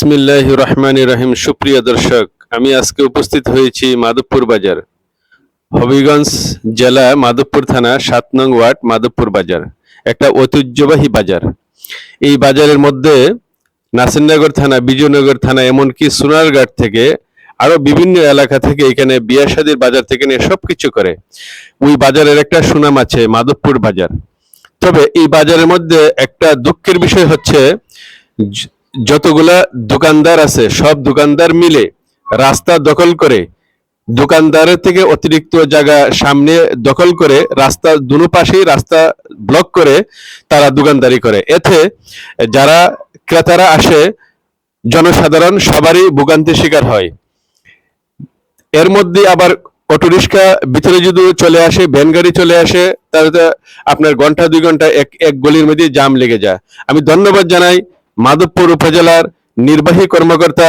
বিসমিল্লাহ রহমান রহিম। সুপ্রিয় দর্শক, আমি আজকে উপস্থিত হয়েছি মাধবপুর বাজার, হবিগঞ্জ জেলা মাধবপুর থানা সাত নং ওয়ার্ড মাধবপুর বাজার, একটা ঐতিহ্যবাহী বাজার। এই বাজারের মধ্যে নাসিরনগর থানা, বিজয়নগর থানা, এমনকি সোনারঘাট থেকে আরও বিভিন্ন এলাকা থেকে এখানে বিয়া শাদির বাজার থেকে নিয়ে সবকিছু করে। ওই বাজারের একটা সুনাম আছে, মাধবপুর বাজার। তবে এই বাজারের মধ্যে একটা দুঃখের বিষয় হচ্ছে যতগুলা দোকানদার আছে, সব দোকানদার মিলে রাস্তা দখল করে, দোকানদারের থেকে অতিরিক্ত জায়গা সামনে দখল করে, রাস্তা দুনো পাশেই রাস্তা ব্লক করে তারা দোকানদারি করে। এতে যারা ক্রেতারা আসে, জনসাধারণ সবারই ভোগান্তির শিকার হয়। এর মধ্যে আবার অটোরিক্সা ভিতরে যদি চলে আসে, ভ্যান গাড়ি চলে আসে, তাহলে আপনার ঘণ্টা, দুই ঘণ্টা এক এক গলির মধ্যে জাম লেগে যায়। আমি ধন্যবাদ জানাই মাধবপুর উপজেলার নির্বাহী কর্মকর্তা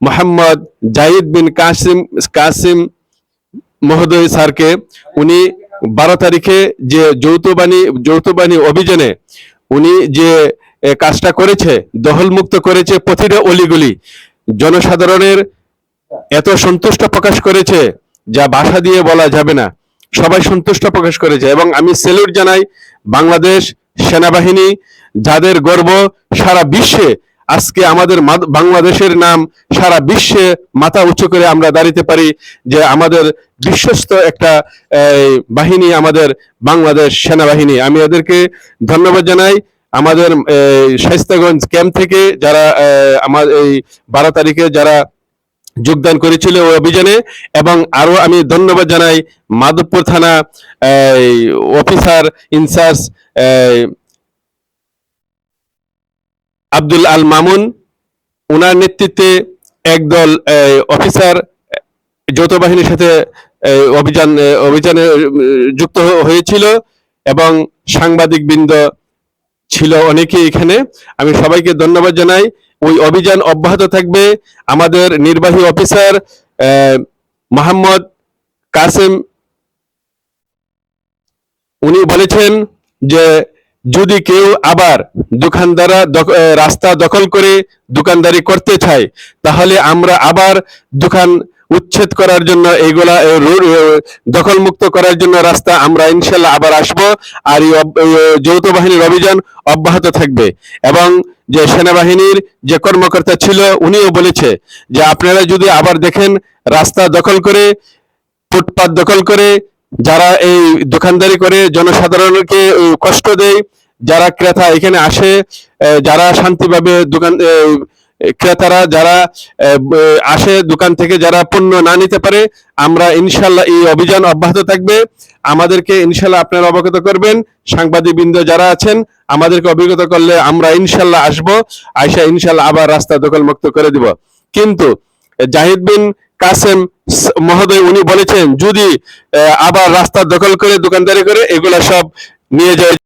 মোহাম্মদ জাহিদ বিন কাসিম কাসিম মহোদয় স্যারকে উনি বারো তারিখে যে যৌথবাণী যৌথবাণী অভিযানে উনি যে কাজটা করেছে, দখলমুক্ত করেছে প্রতিটা অলিগুলি, জনসাধারণের এত সন্তুষ্ট প্রকাশ করেছে যা ভাষা দিয়ে বলা যাবে না। সবাই সন্তুষ্ট প্রকাশ করেছে এবং আমি সেলুট জানাই বাংলাদেশ সেনাবাহিনী যাদের গর্ব সারা বিশ্বে আজকে আমাদের বাংলাদেশের নাম সারা বিশ্বে মাথা উঁচু করে আমরা দাঁড়িতে পারি যে আমাদের বিশ্বস্ত একটা বাহিনী আমাদের বাংলাদেশ সেনাবাহিনী। আমি এদেরকে ধন্যবাদ জানাই। আমাদের এই, ক্যাম্প থেকে যারা আমার এই বারো তারিখে যারা যোগদান করেছিল ওই অভিযানে এবং আরও আমি ধন্যবাদ জানাই মাধবপুর থানা officer in charge Abdul Al Mamun ওনার নেতৃত্বে একদল অফিসার, যৌথ বাহিনীর সাথে অভিযান অভিযানে যুক্ত হয়েছিল এবং সাংবাদিক বৃন্দ ছিল অনেকেই এখানে। আমি সবাইকে ধন্যবাদ জানাই। ওই অভিযান অব্যাহত থাকবে। আমাদের নির্বাহী অফিসার মোহাম্মদ কাসেম, উনি বলেছেন যে যদি কেউ আবার দোকানদারা রাস্তা দখল করে দোকানদারি করতে চায়, তাহলে আমরা আবার দোকান উচ্ছেদ করার জন্য এইগুলা দখলমুক্ত করার জন্য রাস্তা আমরা ইনশাল্লাহ আবার আসব। আর এই যৌথ বাহিনীর অভিযান অব্যাহত থাকবে। এবং যে সেনাবাহিনীর যে কর্মকর্তা ছিল, উনিও বলেছে যে আপনারা যদি আবার দেখেন রাস্তা দখল করে, ফুটপাত দখল করে যারা এই দোকানদারি করে জনসাধারণকে কষ্ট দেয়, যারা ক্রেতা এখানে আসে যারা শান্তিভাবে দোকান ক্রেতারা যারা আসে দোকান থেকে যারা পণ্য না নিতে পারে, আমরা ইনশাল্লাহ এই অভিযান অব্যাহত থাকবে। আমাদেরকে ইনশাল্লাহ আপনারা অবগত করবেন। সাংবাদিক বৃন্দ যারা আছেন, আমাদেরকে অবগত করলে আমরা ইনশাল্লাহ আসব। আইসা ইনশাল্লাহ আবার রাস্তা দখল মুক্ত করে দিব। কিন্তু জাহিদ বিন কাসেম মহোদয় উনি বলেছেন, যদি আবার রাস্তা দখল করে, দোকানদারি করে, এগুলা সব নিয়ে যায়।